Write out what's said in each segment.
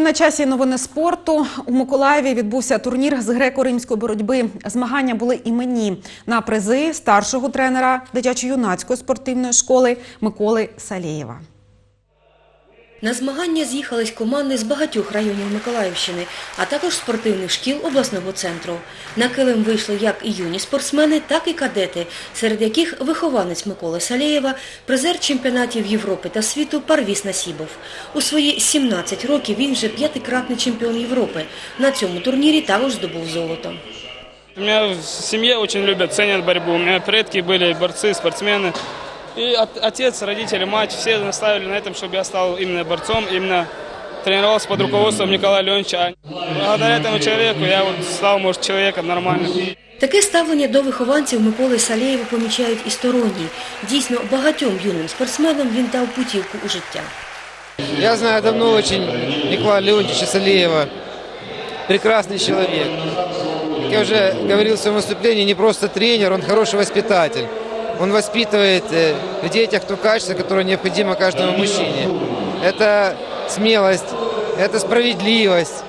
на часі новини спорту у Миколаєві відбувся турнір з греко-римської боротьби. Змагання були іменні на призи старшого тренера дитячо-юнацької спортивної школи Миколи Салєєва. На змагання з'їхались команди з багатьох районів Миколаївщини, а також спортивних шкіл обласного центру. На килим вийшли як і юні спортсмени, так і кадети, серед яких вихованець Миколи Салєєва, призер чемпіонатів Європи та світу Парвіс Насібов. У свої 17 років він вже п'ятикратний чемпіон Європи. На цьому турнірі також здобув золото. У меня в семье очень любят, ценят борьбу. У меня предки были борцы, спортсмены. И от- отец, родители, мать, все наставили на этом, чтобы я стал именно борцом, именно тренировался под руководством Николая Леонидовича. Благодаря этому человеку я вот стал, может, человеком нормальным. Таке ставлення до вихованців Миколи Салєєва помічають і сторонні. Дійсно, багатьом юним спортсменам він дав путівку у життя. Я знаю давно очень Николая Леонтьевича Салеева. Прекрасный человек. Как я уже говорил в своем выступлении, не просто тренер, он хороший воспитатель. Он воспитывает э, в детях то качество, которое необходимо каждому мужчине. Это смелость, это справедливость.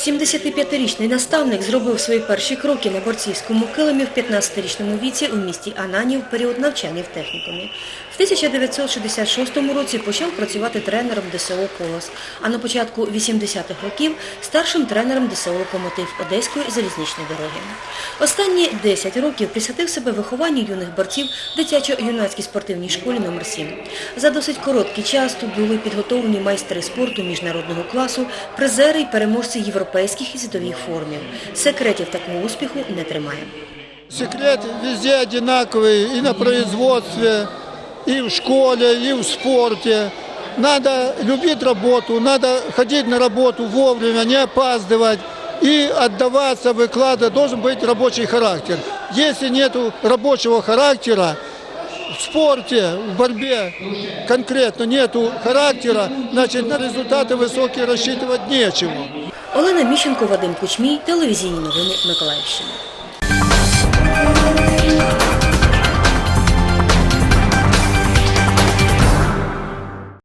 75-річний наставник зробив свої перші кроки на борцівському килимі в 15-річному віці у місті Анані в період навчання в технікумі. В 1966 році почав працювати тренером ДСО «Колос», а на початку 80-х років старшим тренером ДСО «Локомотив» Одеської залізничної дороги. Останні 10 років присвятив себе вихованню юних борців дитячо-юнацькій спортивній школі номер 7 За досить короткий час тут були підготовлені майстри спорту міжнародного класу, призери й переможці європейських і світових формів. Секретів такого успіху не тримає. Секрет везде одинаковый, и на производстве, и в школе, и в спорте. Надо любить работу, надо ходить на работу вовремя, не опаздывать и отдаваться, выкладывать. Должен быть рабочий характер. Если нет рабочего характера, в спорте, в борьбе конкретно нету характера, значит на результаты высокие рассчитывать нечего. Олена Міщенко, Вадим Кучмій, телевізійні новини Миколаївщини.